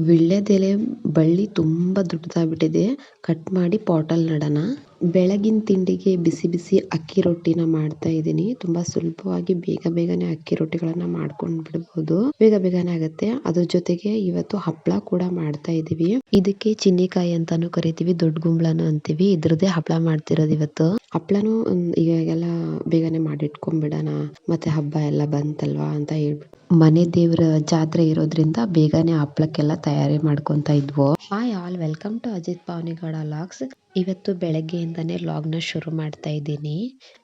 ವಿಳ್ಯದೆಲೆ ಬಳ್ಳಿ ತುಂಬಾ ದೊಡ್ಡದಾಗ್ಬಿಟ್ಟಿದೆ. ಕಟ್ ಮಾಡಿ ಪಾಟಲ್ಲಿ ನೆಡೋಣ. ಬೆಳಗಿನ ತಿಂಡಿಗೆ ಬಿಸಿ ಬಿಸಿ ಅಕ್ಕಿ ರೊಟ್ಟಿನ ಮಾಡ್ತಾ ಇದ್ದೀನಿ. ತುಂಬಾ ಸುಲಭವಾಗಿ ಬೇಗ ಬೇಗನೆ ಅಕ್ಕಿ ರೊಟ್ಟಿಗಳನ್ನ ಮಾಡ್ಕೊಂಡು ಬಿಡಬಹುದು ಬೇಗ ಬೇಗನೆ ಆಗುತ್ತೆ. ಅದ್ರ ಜೊತೆಗೆ ಇವತ್ತು ಹಪ್ಪಳ ಕೂಡ ಮಾಡ್ತಾ ಇದೀವಿ ಇದಕ್ಕೆ ಚಿನ್ನಿಕಾಯಿ ಅಂತಾನೂ ಕರಿತೀವಿ, ದೊಡ್ಡ ಗುಂಬ್ಳಾನು ಅಂತೀವಿ. ಇದ್ರದೇ ಹಪ್ಪಳ ಮಾಡ್ತಿರೋದು ಇವತ್ತು. ಹಪ್ಪಳನು ಈಗೆಲ್ಲ ಬೇಗನೆ ಮಾಡಿಟ್ಕೊಂಡ್ಬಿಡೋಣ ಮತ್ತೆ ಹಬ್ಬ ಎಲ್ಲ ಬಂತಲ್ವಾ ಅಂತ ಹೇಳ್ಬಿಟ್ಟು. ಮನೆ ದೇವರ ಜಾತ್ರೆ ಇರೋದ್ರಿಂದ ಬೇಗನೆ ಹಪ್ಪಳಕ್ಕೆಲ್ಲ ತಯಾರಿ ಮಾಡ್ಕೊಂತ ಇದ್ವು. Hi all welcome to Ajith Pavani Gowda logs ಇವತ್ತು ಬೆಳಗ್ಗೆಯಿಂದನೇ ಲಾಗ್ನ ಶುರು ಮಾಡ್ತಾ ಇದ್ದೀನಿ.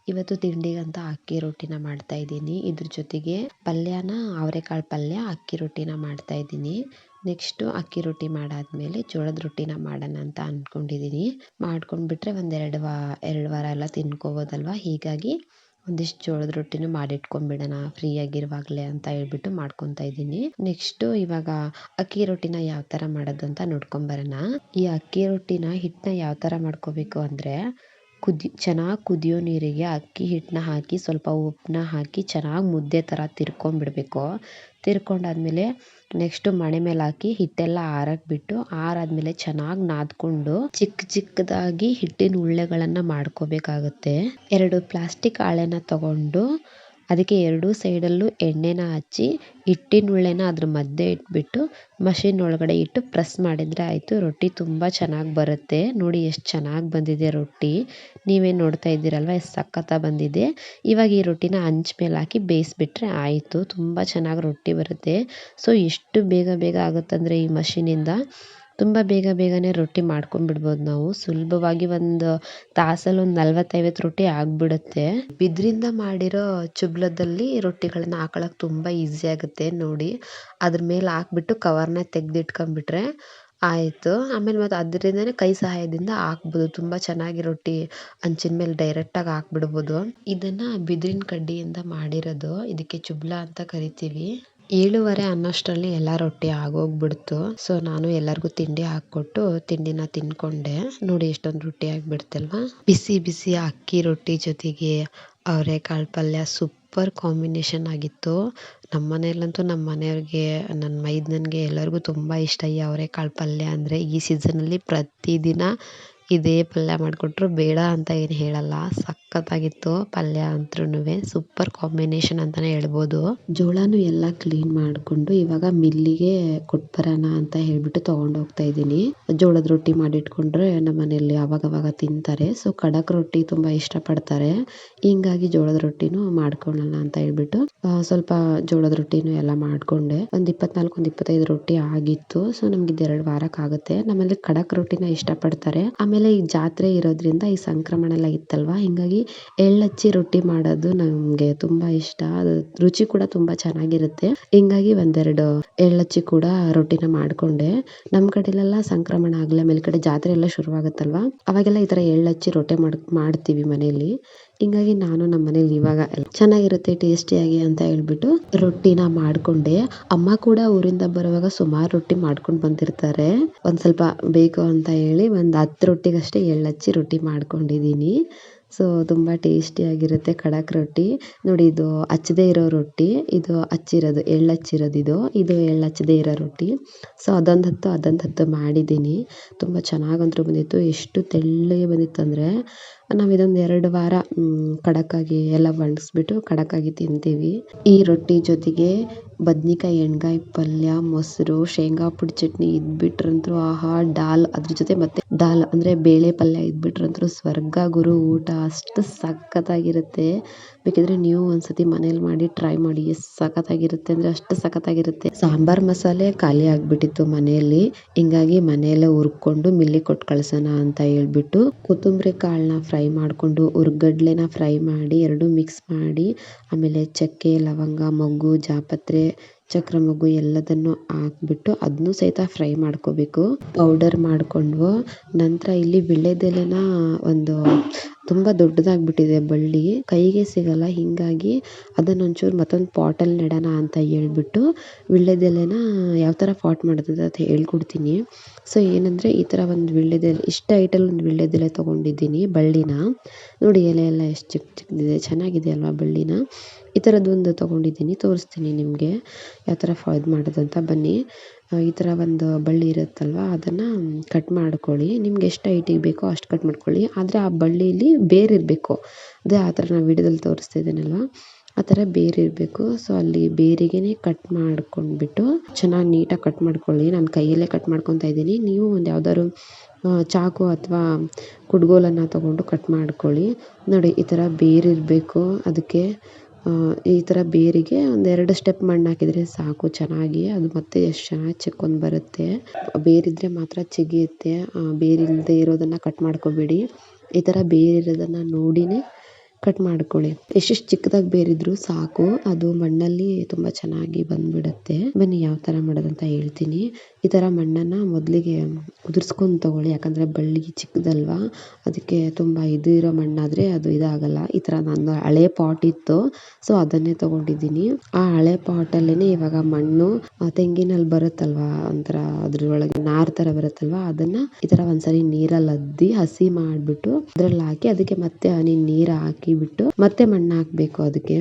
ಇವತ್ತು ತಿಂಡಿಗಂತ ಅಕ್ಕಿ ರೊಟ್ಟಿನ ಮಾಡ್ತಾ ಇದ್ದೀನಿ. ಇದ್ರ ಜೊತೆಗೆ ಪಲ್ಯನ, ಅವರೆಕಾಳು ಪಲ್ಯ, ಅಕ್ಕಿ ರೊಟ್ಟಿನ ಮಾಡ್ತಾ ಇದ್ದೀನಿ. ನೆಕ್ಸ್ಟು ಅಕ್ಕಿ ರೊಟ್ಟಿ ಮಾಡಾದ್ಮೇಲೆ ಜೋಳದ ರೊಟ್ಟಿನ ಮಾಡೋಣ ಅಂತ ಅಂದ್ಕೊಂಡಿದ್ದೀನಿ ಮಾಡ್ಕೊಂಡ್ಬಿಟ್ರೆ ಒಂದೆರಡು ವಾ, ಎರಡು ವಾರ ಎಲ್ಲ ತಿನ್ಕೋಬೋದಲ್ವಾ? ಹೀಗಾಗಿ ಒಂದಿಷ್ಟು ಜೋಳದ ರೊಟ್ಟಿನೂ ಮಾಡಿಟ್ಕೊಂಡ್ಬಿಡೋಣ ಫ್ರೀ ಆಗಿರುವಾಗಲೇ ಅಂತ ಹೇಳ್ಬಿಟ್ಟು ಮಾಡ್ಕೊತಾ ಇದ್ದೀನಿ. ನೆಕ್ಸ್ಟ್ ಇವಾಗ ಅಕ್ಕಿ ರೊಟ್ಟಿನ ಯಾವ ತರ ಮಾಡೋದು ಅಂತ ನೋಡ್ಕೊಂಬರೋಣ. ಈ ಅಕ್ಕಿ ರೊಟ್ಟಿನ ಹಿಟ್ಟನ್ನ ಯಾವ ತರ ಮಾಡ್ಕೋಬೇಕು ಅಂದ್ರೆ ಕುದಿ, ಚೆನ್ನಾಗಿ ಕುದಿಯೋ ನೀರಿಗೆ ಅಕ್ಕಿ ಹಿಟ್ಟನ್ನ ಹಾಕಿ ಸ್ವಲ್ಪ ಉಪ್ಪನ್ನ ಹಾಕಿ ಚೆನ್ನಾಗಿ ಮುದ್ದೆ ಥರ ತಿರ್ಕೊಂಡ್ಬಿಡ್ಬೇಕು ತಿರ್ಕೊಂಡಾದ್ಮೇಲೆ ನೆಕ್ಸ್ಟು ಮಣೆ ಮೇಲೆ ಹಾಕಿ ಹಿಟ್ಟೆಲ್ಲ ಆರಕ್ಕೆ ಬಿಟ್ಟು ಆರಾದ್ಮೇಲೆ ಚೆನ್ನಾಗಿ ನಾದ್ಕೊಂಡು ಚಿಕ್ಕ ಚಿಕ್ಕದಾಗಿ ಹಿಟ್ಟಿನ ಉಳ್ಳೆಗಳನ್ನ ಮಾಡ್ಕೋಬೇಕಾಗುತ್ತೆ. ಎರಡು ಪ್ಲಾಸ್ಟಿಕ್ ಹಾಳೆನ ತಗೊಂಡು ಅದಕ್ಕೆ ಎರಡೂ ಸೈಡಲ್ಲೂ ಎಣ್ಣೆನ ಹಚ್ಚಿ ಹಿಟ್ಟಿನ ಉಳ್ಳೆನ ಅದ್ರ ಮಧ್ಯೆ ಇಟ್ಬಿಟ್ಟು ಮಷಿನ್ ಒಳಗಡೆ ಇಟ್ಟು ಪ್ರೆಸ್ ಮಾಡಿದರೆ ಆಯಿತು. ರೊಟ್ಟಿ ತುಂಬ ಚೆನ್ನಾಗಿ ಬರುತ್ತೆ. ನೋಡಿ ಎಷ್ಟು ಚೆನ್ನಾಗಿ ಬಂದಿದೆ ರೊಟ್ಟಿ. ನೀವೇನು ನೋಡ್ತಾ ಇದ್ದೀರಲ್ವ, ಎಷ್ಟು ಸಖತ್ತಾಗಿ ಬಂದಿದೆ. ಇವಾಗ ಈ ರೊಟ್ಟಿನ ಹಂಚ್ ಮೇಲೆ ಹಾಕಿ ಬೇಯಿಸ್ಬಿಟ್ರೆ ಆಯಿತು. ತುಂಬ ಚೆನ್ನಾಗಿ ರೊಟ್ಟಿ ಬರುತ್ತೆ. ಸೊ ಎಷ್ಟು ಬೇಗ ಬೇಗ ಆಗುತ್ತಂದರೆ ಈ ಮಷಿನಿಂದ ತುಂಬ ಬೇಗ ಬೇಗನೆ ರೊಟ್ಟಿ ಮಾಡ್ಕೊಂಡ್ಬಿಡ್ಬೋದು ನಾವು. ಸುಲಭವಾಗಿ ಒಂದು ತಾಸಲ್ಲಿ ಒಂದು ನಲ್ವತ್ತೈವತ್ತು ರೊಟ್ಟಿ ಆಗಿಬಿಡುತ್ತೆ. ಬಿದ್ರಿಂದ ಮಾಡಿರೋ ಚುಬ್ಲದಲ್ಲಿ ರೊಟ್ಟಿಗಳನ್ನ ಹಾಕೊಳ್ಳೋಕೆ ತುಂಬ ಈಸಿ ಆಗುತ್ತೆ ನೋಡಿ. ಅದ್ರ ಮೇಲೆ ಹಾಕ್ಬಿಟ್ಟು ಕವರ್ನ ತೆಗ್ದಿಟ್ಕೊಂಡ್ಬಿಟ್ರೆ ಆಯಿತು. ಆಮೇಲೆ ಮತ್ತು ಅದರಿಂದನೇ ಕೈ ಸಹಾಯದಿಂದ ಹಾಕ್ಬೋದು. ತುಂಬ ಚೆನ್ನಾಗಿ ರೊಟ್ಟಿ ಹಂಚಿನ ಮೇಲೆ ಡೈರೆಕ್ಟಾಗಿ ಹಾಕ್ಬಿಡ್ಬೋದು. ಇದನ್ನು ಬಿದಿರಿನ ಕಡ್ಡಿಯಿಂದ ಮಾಡಿರೋದು. ಇದಕ್ಕೆ ಚುಬ್ಲ ಅಂತ ಕರಿತೀವಿ. ಏಳುವರೆ ಅನ್ನೋಷ್ಟರಲ್ಲಿ ಎಲ್ಲ ರೊಟ್ಟಿ ಆಗೋಗ್ಬಿಡ್ತು. ಸೊ ನಾನು ಎಲ್ಲರಿಗೂ ತಿಂಡಿ ಹಾಕ್ಕೊಟ್ಟು ತಿಂಡಿನ ತಿನ್ಕೊಂಡೆ. ನೋಡಿ, ಎಷ್ಟೊಂದು ರೊಟ್ಟಿ ಆಗಿಬಿಡ್ತಲ್ವಾ? ಬಿಸಿ ಬಿಸಿ ಅಕ್ಕಿ ರೊಟ್ಟಿ ಜೊತೆಗೆ ಅವರೆಕಾಳು ಪಲ್ಯ ಸೂಪರ್ ಕಾಂಬಿನೇಷನ್ ಆಗಿತ್ತು. ನಮ್ಮ ಮನೆಯಲ್ಲಂತೂ ನಮ್ಮ ಮನೆಯವ್ರಿಗೆ ನನ್ನ ಮೈದನನ್ಗೆ ಎಲ್ಲರಿಗೂ ತುಂಬ ಇಷ್ಟ ಈ ಅವರೆಕಾಳು ಪಲ್ಯ ಅಂದರೆ ಈ ಸೀಸನಲ್ಲಿ ಪ್ರತಿದಿನ ಇದೇ ಪಲ್ಯ ಮಾಡಿಕೊಟ್ರು ಬೇಡ ಅಂತ ಏನು ಹೇಳಲ್ಲ. ಸಖತ್ತಾಗಿತ್ತು ಪಲ್ಯ ಅಂತ್ರೂ ಸೂಪರ್ ಕಾಂಬಿನೇಷನ್ ಅಂತಲೇ ಹೇಳ್ಬೋದು. ಜೋಳನೂ ಎಲ್ಲ ಕ್ಲೀನ್ ಮಾಡಿಕೊಂಡು ಇವಾಗ ಮಿಲ್ಲಿಗೆ ಕೊಟ್ಬರೋಣ ಅಂತ ಹೇಳ್ಬಿಟ್ಟು ತೊಗೊಂಡು ಹೋಗ್ತಾ ಇದ್ದೀನಿ. ಜೋಳದ ರೊಟ್ಟಿ ಮಾಡಿಟ್ಕೊಂಡ್ರೆ ನಮ್ಮ ಮನೆಯಲ್ಲಿ ಅವಾಗವಾಗ ತಿಂತಾರೆ. ಸೊ ಖಡಕ್ ರೊಟ್ಟಿ ತುಂಬ ಇಷ್ಟಪಡ್ತಾರೆ. ಹಿಂಗಾಗಿ ಜೋಳದ ರೊಟ್ಟಿನೂ ಮಾಡ್ಕೊಳ್ಳೋಣ ಅಂತ ಹೇಳ್ಬಿಟ್ಟು ಸ್ವಲ್ಪ ಜೋಳದ ರೊಟ್ಟಿನೂ ಎಲ್ಲ ಮಾಡಿಕೊಂಡೆ. ಒಂದು ಇಪ್ಪತ್ನಾಲ್ಕು, ಒಂದು ಇಪ್ಪತ್ತೈದು ರೊಟ್ಟಿ ಆಗಿತ್ತು. ಸೊ ನಮ್ಗೆ ಇದು ಎರಡು ವಾರಕ್ಕೆ ಆಗುತ್ತೆ ನಮ್ಮಲ್ಲಿ ಖಡಕ್ ರೊಟ್ಟಿನ ಇಷ್ಟಪಡ್ತಾರೆ. ಆಮೇಲೆ ಈ ಜಾತ್ರೆ ಇರೋದ್ರಿಂದ ಈ ಸಂಕ್ರಮಣ ಎಲ್ಲ ಇತ್ತಲ್ವ? ಹಿಂಗಾಗಿ ಎಳ್ಳಚ್ಚಿ ರೊಟ್ಟಿ ಮಾಡೋದು ನಮಗೆ ತುಂಬಾ ಇಷ್ಟ. ಅದು ರುಚಿ ಕೂಡ ತುಂಬಾ ಚೆನ್ನಾಗಿರುತ್ತೆ. ಹಿಂಗಾಗಿ ಒಂದೆರಡು ಎಳ್ಳಚ್ಚಿ ಕೂಡ ರೊಟ್ಟಿನ ಮಾಡ್ಕೊಂಡೆ. ನಮ್ಮ ಕಡೆಲೆಲ್ಲ ಸಂಕ್ರಮಣ ಆಗ್ಲೇ ಮೇಲೆ ಕಡೆ ಜಾತ್ರೆ ಎಲ್ಲ ಶುರುವಾಗುತ್ತಲ್ವಾ? ಅವಾಗೆಲ್ಲ ಈ ತರ ಎಳ್ಳಚ್ಚಿ ರೊಟ್ಟಿ ಮಾಡ್, ಮಾಡ್ತೀವಿ ಮನೆಯಲ್ಲಿ ಹಿಂಗಾಗಿ ನಾನು ನಮ್ಮ ಮನೇಲಿ ಇವಾಗ ಚೆನ್ನಾಗಿರುತ್ತೆ, ಟೇಸ್ಟಿಯಾಗಿ ಅಂತ ಹೇಳ್ಬಿಟ್ಟು ರೊಟ್ಟಿನ ಮಾಡ್ಕೊಂಡೆ. ಅಮ್ಮ ಕೂಡ ಊರಿಂದ ಬರುವಾಗ ಸುಮಾರು ರೊಟ್ಟಿ ಮಾಡ್ಕೊಂಡು ಬಂದಿರ್ತಾರೆ. ಒಂದ್ ಸ್ವಲ್ಪ ಬೇಕು ಅಂತ ಹೇಳಿ ಒಂದು ಹತ್ತು ರೊಟ್ಟಿಗಷ್ಟೇ ಎಳ್ಳಚ್ಚಿ ರೊಟ್ಟಿ ಮಾಡ್ಕೊಂಡಿದ್ದೀನಿ ಸೊ ತುಂಬ ಟೇಸ್ಟಿಯಾಗಿರುತ್ತೆ ಖಡಕ್ ರೊಟ್ಟಿ. ನೋಡಿ, ಇದು ಹಚ್ಚದೇ ಇರೋ ರೊಟ್ಟಿ. ಇದು ಹಚ್ಚಿರೋದು ಎಳ್ಳು ಹಚ್ಚಿರೋದು ಇದು ಇದು ಎಳ್ಳು ಹಚ್ಚದೇ ಇರೋ ರೊಟ್ಟಿ. ಸೊ ಅದೊಂದು ಹತ್ತು ಅದೊಂದು ಹತ್ತು ಮಾಡಿದ್ದೀನಿ. ತುಂಬ ಚೆನ್ನಾಗಂತೂ ಬಂದಿತ್ತು. ಎಷ್ಟು ತೆಳ್ಳಗೆ ಬಂದಿತ್ತು ಅಂದರೆ, ನಾವು ಇದೊಂದು ಎರಡು ವಾರ ಖಡಕ್ಕಾಗಿ ಎಲ್ಲ ಒಣಗಿಸ್ಬಿಟ್ಟು ಖಡಕ್ಕಾಗಿ ತಿಂತೀವಿ. ಈ ರೊಟ್ಟಿ ಜೊತೆಗೆ ಬದ್ನಿಕಾಯಿ, ಎಣ್ಗಾಯಿ, ಪಲ್ಯ, ಮೊಸರು, ಶೇಂಗಾ, ಪುಡಿ ಚಟ್ನಿ ಇದ್ಬಿಟ್ರಂತೂ ಆಹಾ, ಡಾಲ್ ಅದ್ರ ಜೊತೆ ಮತ್ತೆ ದಾಲ್ ಅಂದರೆ ಬೇಳೆ ಪಲ್ಯ ಇದ್ಬಿಟ್ರಂತೂ ಸ್ವರ್ಗ ಗುರು ಊಟ ಅಷ್ಟು ಸಖತ್ತಾಗಿರುತ್ತೆ. ಬೇಕಿದ್ರೆ ನೀವು ಒಂದ್ಸತಿ ಮನೇಲಿ ಮಾಡಿ ಟ್ರೈ ಮಾಡಿ, ಎಷ್ಟು ಸಖತ್ತಾಗಿರುತ್ತೆ ಅಂದರೆ ಅಷ್ಟು ಸಖತ್ತಾಗಿರುತ್ತೆ. ಸಾಂಬಾರ್ ಮಸಾಲೆ ಖಾಲಿ ಆಗಿಬಿಟ್ಟಿತ್ತು ಮನೆಯಲ್ಲಿ ಹಿಂಗಾಗಿ ಮನೆಯಲ್ಲೇ ಹುರ್ಕೊಂಡು ಮಿಲ್ಲಿ ಕೊಟ್ಟು ಕಳ್ಸೋಣ ಅಂತ ಹೇಳ್ಬಿಟ್ಟು ಕೊತ್ತಂಬರಿ ಕಾಳನ್ನ ಫ್ರೈ ಮಾಡಿಕೊಂಡು, ಹುರ್ಗಡ್ಲೆನ ಫ್ರೈ ಮಾಡಿ, ಎರಡು ಮಿಕ್ಸ್ ಮಾಡಿ, ಆಮೇಲೆ ಚಕ್ಕೆ, ಲವಂಗ, ಮೊಗ್ಗು, ಜಾಪತ್ರೆ ಚಕ್ರ ಮೊಗ್ಗು ಎಲ್ಲದನ್ನು ಹಾಕ್ಬಿಟ್ಟು ಅದನ್ನು ಸಹಿತ ಫ್ರೈ ಮಾಡ್ಕೋಬೇಕು. ಪೌಡರ್ ಮಾಡಿಕೊಂಡು ನಂತರ ಇಲ್ಲಿ ವೀಳ್ಯದೆಲೆನ ಒಂದು ತುಂಬ ದೊಡ್ಡದಾಗ್ಬಿಟ್ಟಿದೆ ಬಳ್ಳಿ. ಕೈಗೆ ಸಿಗಲ್ಲ, ಹಿಂಗಾಗಿ ಅದನ್ನ ಒಂಚೂರು ಮತ್ತೊಂದು ಪಾಟಲ್ಲಿ ನೆಡೋಣ ಅಂತ ಹೇಳ್ಬಿಟ್ಟು ವೀಳ್ಯದೆಲೆನ ಯಾವ ಥರ ಪಾಟ್ ಮಾಡೋದು ಅಂತ ಹೇಳ್ಕೊಡ್ತೀನಿ. ಸೊ ಏನಂದರೆ ಈ ಥರ ಒಂದು ವೀಳ್ಯದೆಲೆ ಇಷ್ಟು ಐಟಲ್ ಒಂದು ವೀಳ್ಯದೆಲೆ ತಗೊಂಡಿದ್ದೀನಿ ಬಳ್ಳಿನ. ನೋಡಿ ಎಲೆ ಎಲ್ಲ ಎಷ್ಟು ಚಿಕ್ಕ ಚಿಕ್ಕದಿದೆ ಚೆನ್ನಾಗಿದೆ ಅಲ್ವಾ ಬಳ್ಳಿನ? ಈ ಥರದ್ದೊಂದು ತೊಗೊಂಡಿದ್ದೀನಿ, ತೋರಿಸ್ತೀನಿ ನಿಮಗೆ. ಯಾವ ಥರ ಫಾ ಇದು ಮಾಡೋದು ಅಂತ ಬನ್ನಿ. ಈ ಥರ ಒಂದು ಬಳ್ಳಿ ಇರುತ್ತಲ್ವ, ಅದನ್ನು ಕಟ್ ಮಾಡ್ಕೊಳ್ಳಿ. ನಿಮ್ಗೆ ಎಷ್ಟು ಹೈಟಿಗೆ ಬೇಕೋ ಅಷ್ಟು ಕಟ್ ಮಾಡ್ಕೊಳ್ಳಿ. ಆದರೆ ಆ ಬಳ್ಳೀಲಿ ಬೇರು ಇರಬೇಕು. ಅದೇ ಆ ಥರ ನಾನು ವಿಡಿಯೋದಲ್ಲಿ ತೋರಿಸ್ತಾ ಇದ್ದೀನಲ್ವ? ಆ ಥರ ಬೇರು ಇರಬೇಕು. ಸೊ ಅಲ್ಲಿ ಬೇರಿಗೇ ಕಟ್ ಮಾಡ್ಕೊಂಡ್ಬಿಟ್ಟು ಚೆನ್ನಾಗಿ ನೀಟಾಗಿ ಕಟ್ ಮಾಡ್ಕೊಳ್ಳಿ. ನಾನು ಕೈಯಲ್ಲೇ ಕಟ್ ಮಾಡ್ಕೊತಾ ಇದ್ದೀನಿ. ನೀವು ಒಂದು ಯಾವ್ದಾದ್ರು ಚಾಕು ಅಥವಾ ಕುಡ್ಗೋಲನ್ನು ತೊಗೊಂಡು ಕಟ್ ಮಾಡ್ಕೊಳ್ಳಿ. ನೋಡಿ, ಈ ಥರ ಬೇರು ಇರಬೇಕು. ಅದಕ್ಕೆ ಈ ಥರ ಬೇರಿಗೆ ಒಂದೆರಡು ಸ್ಟೆಪ್ ಮಣ್ಣು ಹಾಕಿದರೆ ಸಾಕು, ಚೆನ್ನಾಗಿ. ಅದು ಮತ್ತೆ ಎಷ್ಟು ಚೆನ್ನಾಗಿ ಚಿಕ್ಕೊಂಡು ಬರುತ್ತೆ. ಬೇರಿದ್ದರೆ ಮಾತ್ರ ಚಿಗಿಯುತ್ತೆ. ಬೇರಿಲ್ಲದೆ ಇರೋದನ್ನು ಕಟ್ ಮಾಡ್ಕೋಬೇಡಿ. ಈ ಥರ ಬೇರಿರೋದನ್ನು ನೋಡಿನೇ ಕಟ್ ಮಾಡ್ಕೊಳ್ಳಿ. ಎಷ್ಟೆಷ್ಟು ಚಿಕ್ಕದಾಗಿ ಬೇರಿದ್ರು ಸಾಕು. ಅದು ಮಣ್ಣಲ್ಲಿ ತುಂಬಾ ಚೆನ್ನಾಗಿ ಬಂದ್ಬಿಡುತ್ತೆ. ಬನ್ನಿ, ಯಾವ ಥರ ಮಾಡೋದಂತ ಹೇಳ್ತೀನಿ. ಈ ತರ ಮಣ್ಣನ್ನ ಮೊದಲಿಗೆ ಉದುರ್ಸ್ಕೊಂಡು ತಗೊಳ್ಳಿ. ಯಾಕಂದ್ರೆ ಬಳ್ಳಿ ಚಿಕ್ಕದಲ್ವಾ? ಅದಕ್ಕೆ ತುಂಬಾ ಇದು ಇರೋ ಮಣ್ಣಾದ್ರೆ ಅದು ಇದಾಗಲ್ಲ. ಈ ತರ ನಾನು ಹಳೆ ಪಾಟ್ ಇತ್ತು. ಸೊ, ಅದನ್ನೇ ತಗೊಂಡಿದ್ದೀನಿ. ಆ ಹಳೆ ಪಾಟಲ್ಲೇ ಇವಾಗ ಮಣ್ಣು ತೆಂಗಿನಲ್ಲಿ ಬರುತ್ತಲ್ವಾ? ಒಂಥರ ಅದ್ರೊಳಗೆ ನಾರ್ ತರ ಬರುತ್ತಲ್ವಾ? ಅದನ್ನ ಈ ತರ ಒಂದ್ಸರಿ ನೀರಲ್ಲಿ ಅದ್ದಿ ಹಸಿ ಮಾಡಿಬಿಟ್ಟು ಅದ್ರಲ್ಲಿ ಹಾಕಿ, ಅದಕ್ಕೆ ಮತ್ತೆ ಹನಿ ನೀರು ಹಾಕಿ ಬಿಟ್ಟು ಮತ್ತೆ ಮಣ್ಣು ಹಾಕಬೇಕು ಅದಕ್ಕೆ.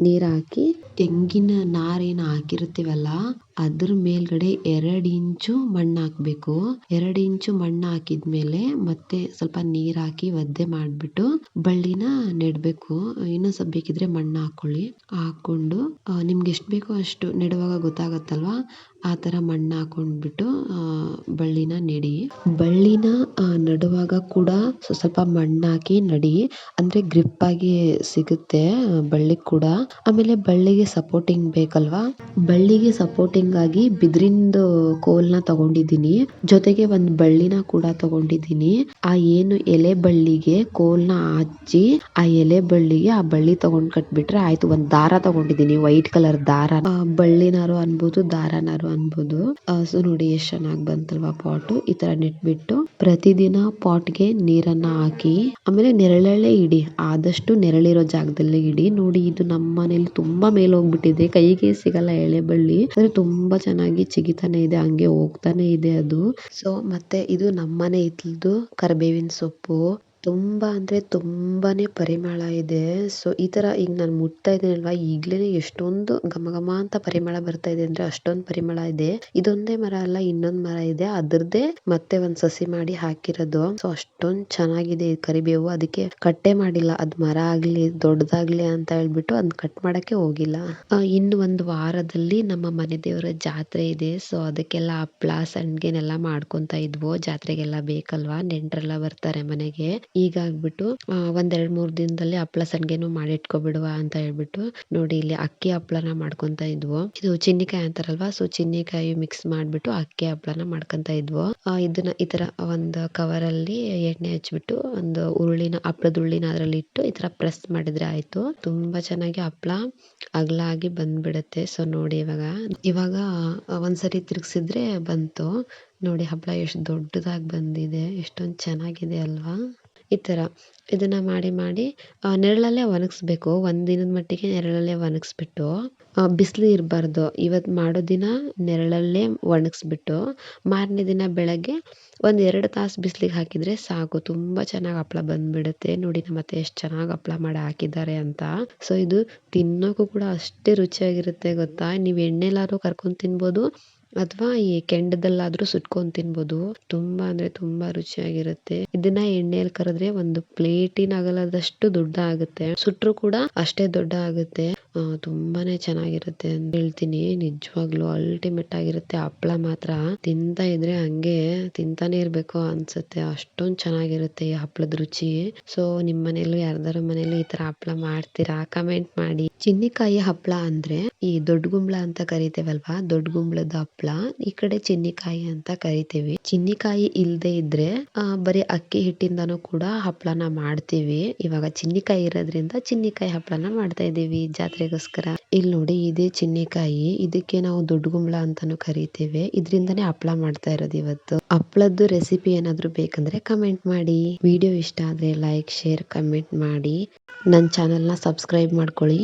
ನೀರು ಹಾಕಿ ತೆಂಗಿನ ನಾರೇನು ಹಾಕಿರ್ತೀವಲ್ಲ ಅದ್ರ ಮೇಲ್ಗಡೆ ಎರಡು ಇಂಚು ಮಣ್ಣು ಹಾಕಬೇಕು. ಎರಡು ಇಂಚು ಮಣ್ಣು ಹಾಕಿದ್ಮೇಲೆ ಮತ್ತೆ ಸ್ವಲ್ಪ ನೀರ್ ಹಾಕಿ ಒದ್ದೆ ಮಾಡಿಬಿಟ್ಟು ಬಳ್ಳಿನ ನೆಡಬೇಕು. ಇನ್ನೂ ಸ್ವಲ್ಪ ಬೇಕಿದ್ರೆ ಮಣ್ಣು ಹಾಕೊಳ್ಳಿ. ಹಾಕೊಂಡು ನಿಮ್ಗೆ ಎಷ್ಟು ಬೇಕೋ ಅಷ್ಟು ನೆಡುವಾಗ ಗೊತ್ತಾಗತ್ತಲ್ವಾ? ಆ ಥರ ಮಣ್ಣು ಹಾಕೊಂಡ್ಬಿಟ್ಟು ಬಳ್ಳಿನ ನೆಡಿ. ಬಳ್ಳಿನ ನೆಡುವಾಗ ಕೂಡ ಸ್ವಲ್ಪ ಮಣ್ಣು ಹಾಕಿ ನಡಿ. ಅಂದ್ರೆ ಗ್ರಿಪ್ ಆಗಿ ಸಿಗುತ್ತೆ ಬಳ್ಳಿ ಕೂಡ. ಆಮೇಲೆ ಬಳ್ಳಿಗೆ ಸಪೋರ್ಟಿಂಗ್ ಬೇಕಲ್ವಾ? ಬಳ್ಳಿಗೆ ಸಪೋರ್ಟಿಂಗ್ ಆಗಿ ಬಿದಿರಿಂದು ಕೋಲ್ನ ತಗೊಂಡಿದ್ದೀನಿ. ಜೊತೆಗೆ ಒಂದು ಬಳ್ಳಿನ ಕೂಡ ತಗೊಂಡಿದ್ದೀನಿ. ಆ ಏನು ಎಲೆ ಬಳ್ಳಿಗೆ ಕೋಲ್ನ ಹಚ್ಚಿ ಆ ಎಲೆ ಬಳ್ಳಿಗೆ ಆ ಬಳ್ಳಿ ತಗೊಂಡ್ ಕಟ್ಬಿಟ್ರೆ ಆಯ್ತು. ಒಂದ್ ದಾರ ತಗೊಂಡಿದ್ದೀನಿ, ವೈಟ್ ಕಲರ್ ದಾರ. ಬಳ್ಳಿನಾರು ಅನ್ಬೋದು, ದಾರನಾರು ಅನ್ಬೋದು. ಸೊ ನೋಡಿ ಎಷ್ಟ್ ಚೆನ್ನಾಗಿ ಬಂತಲ್ವಾ ಪಾಟ್. ಈ ತರ ನೆಟ್ಬಿಟ್ಟು ಪ್ರತಿದಿನ ಪಾಟ್ಗೆ ನೀರನ್ನ ಹಾಕಿ, ಆಮೇಲೆ ನೆರಳಲ್ಲೇ ಇಡಿ. ಆದಷ್ಟು ನೆರಳಿರೋ ಜಾಗದಲ್ಲೇ ಇಡಿ. ನೋಡಿ ಇದು ನಮ್ಮ ಮನೇಲಿ ತುಂಬಾ ಮೇಲೆ ಹೋಗ್ಬಿಟ್ಟಿದೆ. ಕೈಗೆ ಸಿಗಲ್ಲ ಎಳೆ ಬಳ್ಳಿ. ಅಂದ್ರೆ ತುಂಬಾ ಚೆನ್ನಾಗಿ ಚಿಗಿತಾನೆ ಇದೆ ಹಂಗೆ ಹೋಗ್ತಾನೆ ಇದೆ ಅದು. ಸೊ ಮತ್ತೆ ಇದು ನಮ್ಮನೆ ಹಿತ್ಲದು ಕರಿಬೇವಿನ ಸೊಪ್ಪು. ತುಂಬ ಅಂದರೆ ತುಂಬಾನೇ ಪರಿಮಳ ಇದೆ. ಸೊ ಈ ಥರ ಈಗ ನಾನು ಮುಟ್ತಾ ಇದ್ದೀನಲ್ವಾ? ಈಗಲೇ ಎಷ್ಟೊಂದು ಘಮ ಘಮ ಅಂತ ಪರಿಮಳ ಬರ್ತಾ ಇದೆ ಅಂದರೆ ಅಷ್ಟೊಂದು ಪರಿಮಳ ಇದೆ. ಇದೊಂದೇ ಮರ ಅಲ್ಲ, ಇನ್ನೊಂದು ಮರ ಇದೆ. ಅದ್ರದ್ದೇ ಮತ್ತೆ ಒಂದು ಸಸಿ ಮಾಡಿ ಹಾಕಿರೋದು. ಸೊ ಅಷ್ಟೊಂದು ಚೆನ್ನಾಗಿದೆ ಕರಿಬೇವು. ಅದಕ್ಕೆ ಕಟ್ಟೆ ಮಾಡಿಲ್ಲ. ಅದು ಮರ ಆಗಲಿ ದೊಡ್ಡದಾಗ್ಲಿ ಅಂತ ಹೇಳ್ಬಿಟ್ಟು ಅದನ್ನ ಕಟ್ ಮಾಡೋಕ್ಕೆ ಹೋಗಿಲ್ಲ. ಇನ್ನು ಒಂದು ವಾರದಲ್ಲಿ ನಮ್ಮ ಮನೆ ದೇವರ ಜಾತ್ರೆ ಇದೆ. ಸೊ ಅದಕ್ಕೆಲ್ಲ ಹಪ್ಳ, ಸಂಡ್ಗೆನೆಲ್ಲ ಮಾಡ್ಕೊತಾ ಇದ್ವು ಜಾತ್ರೆಗೆಲ್ಲ ಬೇಕಲ್ವಾ? ನೆಂಟರೆಲ್ಲ ಬರ್ತಾರೆ ಮನೆಗೆ. ಹೀಗಾಗ್ಬಿಟ್ಟು ಒಂದೆರಡು ಮೂರು ದಿನದಲ್ಲಿ ಹಪ್ಳ ಸಂಡ್ಗೆನು ಮಾಡಿ ಇಟ್ಕೊಬಿಡುವ ಅಂತ ಹೇಳ್ಬಿಟ್ಟು ನೋಡಿ ಇಲ್ಲಿ ಅಕ್ಕಿ ಹಪ್ಳನ ಮಾಡ್ಕೊಂತ ಇದ್ವು. ಇದು ಚಿನ್ನಿಕಾಯಿ ಅಂತಾರಲ್ವಾ? ಸೊ ಚಿನ್ನಿಕಾಯಿ ಮಿಕ್ಸ್ ಮಾಡ್ಬಿಟ್ಟು ಅಕ್ಕಿ ಹಪ್ಳನ ಮಾಡ್ಕೊಂತ ಇದ್ವು. ಇದನ್ನ ಈ ತರ ಒಂದು ಕವರ್ ಅಲ್ಲಿ ಎಣ್ಣೆ ಹಚ್ಬಿಟ್ಟು ಒಂದು ಉರುಳಿನ, ಹಪ್ಳದ ಉರುಳಿನ ಅದ್ರಲ್ಲಿ ಇಟ್ಟು ಈ ತರ ಪ್ರೆಸ್ ಮಾಡಿದ್ರೆ ಆಯ್ತು. ತುಂಬಾ ಚೆನ್ನಾಗಿ ಹಪ್ಳ ಅಗಲ ಆಗಿ ಬಂದ್ಬಿಡುತ್ತೆ. ಸೊ ನೋಡಿ ಇವಾಗ ಇವಾಗ ಒಂದ್ಸರಿ ತಿರ್ಗ್ಸಿದ್ರೆ ಬಂತು. ನೋಡಿ ಹಪ್ಳ ಎಷ್ಟು ದೊಡ್ಡದಾಗಿ ಬಂದಿದೆ. ಎಷ್ಟೊಂದು ಚೆನ್ನಾಗಿದೆ ಅಲ್ವಾ? ಈ ಥರ ಇದನ್ನು ಮಾಡಿ ಮಾಡಿ ನೆರಳಲ್ಲೇ ಒಣಗಿಸ್ಬೇಕು. ಒಂದು ದಿನದ ಮಟ್ಟಿಗೆ ನೆರಳಲ್ಲೇ ಒಣಗಿಸ್ಬಿಟ್ಟು ಬಿಸಿಲು ಇರಬಾರ್ದು. ಇವತ್ತು ಮಾಡೋ ದಿನ ನೆರಳಲ್ಲೇ ಒಣಗಿಸ್ಬಿಟ್ಟು, ಮಾರನೇ ದಿನ ಬೆಳಗ್ಗೆ ಒಂದು ಎರಡು ತಾಸು ಬಿಸಿಲಿಗೆ ಹಾಕಿದರೆ ಸಾಕು. ತುಂಬ ಚೆನ್ನಾಗಿ ಹಪ್ಳ ಬಂದುಬಿಡುತ್ತೆ. ನೋಡಿ ಮತ್ತೆ ಎಷ್ಟು ಚೆನ್ನಾಗಿ ಹಪ್ಳ ಮಾಡಿ ಹಾಕಿದ್ದಾರೆ ಅಂತ. ಸೊ, ಇದು ತಿನ್ನೋಕ್ಕೂ ಕೂಡ ಅಷ್ಟೇ ರುಚಿಯಾಗಿರುತ್ತೆ, ಗೊತ್ತಾ? ನೀವು ಎಣ್ಣೆಲಾದ್ರೂ ಕರ್ಕೊಂಡು ತಿನ್ಬೋದು. ಅಥವಾ ಈ ಕೆಂಡದಲ್ಲಾದ್ರೂ ಸುಟ್ಕೊಂಡ್ ತಿನ್ಬೋದು. ತುಂಬಾ ಅಂದ್ರೆ ತುಂಬಾ ರುಚಿಯಾಗಿರುತ್ತೆ. ಇದನ್ನ ಎಣ್ಣೆಯಲ್ಲಿ ಕರೆದ್ರೆ ಒಂದು ಪ್ಲೇಟಿನ ಅಗಲದಷ್ಟು ದೊಡ್ಡ ಆಗುತ್ತೆ. ಸುಟ್ರು ಕೂಡ ಅಷ್ಟೇ ದೊಡ್ಡ ಆಗುತ್ತೆ. ತುಂಬಾನೇ ಚೆನ್ನಾಗಿರುತ್ತೆ ಅಂತ ಹೇಳ್ತೀನಿ. ನಿಜವಾಗ್ಲೂ ಅಲ್ಟಿಮೇಟ್ ಆಗಿರುತ್ತೆ. ಹಪ್ಳ ಮಾತ್ರ. ತಿಂತಾ ಇದ್ರೆ ಹಂಗೆ ತಿಂತಾನೆ ಇರ್ಬೇಕು ಅನ್ಸುತ್ತೆ. ಅಷ್ಟೊಂದ್ ಚೆನ್ನಾಗಿರುತ್ತೆ ಈ ಹಪ್ಳದ ರುಚಿ. ಸೊ ನಿಮ್ ಮನೇಲಿ ಯಾರ್ದಾರ ಮನೇಲಿ ಈ ತರ ಹಪ್ಳ ಮಾಡ್ತೀರಾ? ಕಮೆಂಟ್ ಮಾಡಿ. ಚಿನ್ನಿಕಾಯಿ ಹಪ್ಳ ಅಂದ್ರೆ ಈ ದೊಡ್ಡ ಗುಂಬಳ ಅಂತ ಕರಿತೇವಲ್ವಾ? ದೊಡ್ಡ ಗುಂಬ್ಳದ ಹಪ್ಳ ಈ ಕಡೆ ಚಿನ್ನಿಕಾಯಿ ಅಂತ ಕರಿತೀವಿ. ಚಿನ್ನಿಕಾಯಿ ಇಲ್ದೆ ಇದ್ರೆ ಬರೀ ಅಕ್ಕಿ ಹಿಟ್ಟಿಂದಾನು ಕೂಡ ಹಪ್ಳನ ಮಾಡ್ತೀವಿ. ಇವಾಗ ಚಿನ್ನಿಕಾಯಿ ಇರೋದ್ರಿಂದ ಚಿನ್ನಿಕಾಯಿ ಹಪ್ಳನ ಮಾಡ್ತಾ ಇದೀವಿ ಜಾತ್ರೆಗೋಸ್ಕರ. ಇಲ್ಲಿ ನೋಡಿ, ಇದೇ ಚಿನ್ನಿಕಾಯಿ, ಇದಕ್ಕೆ ನಾವು ದೊಡ್ಡ ಗುಂಬಳ ಅಂತಾನು ಕರಿತೇವೆ. ಇದ್ರಿಂದಾನೇ ಹಪ್ಪಳ ಮಾಡ್ತಾ ಇರೋದು ಇವತ್ತು. ಹಪ್ಳದ್ದು ರೆಸಿಪಿ ಏನಾದ್ರು ಬೇಕಂದ್ರೆ ಕಮೆಂಟ್ ಮಾಡಿ. ವಿಡಿಯೋ ಇಷ್ಟ ಆದ್ರೆ ಲೈಕ್, ಶೇರ್, ಕಮೆಂಟ್ ಮಾಡಿ. ನನ್ನ ಚಾನೆಲ್ನ ಸಬ್ಸ್ಕ್ರೈಬ್ ಮಾಡ್ಕೊಳ್ಳಿ.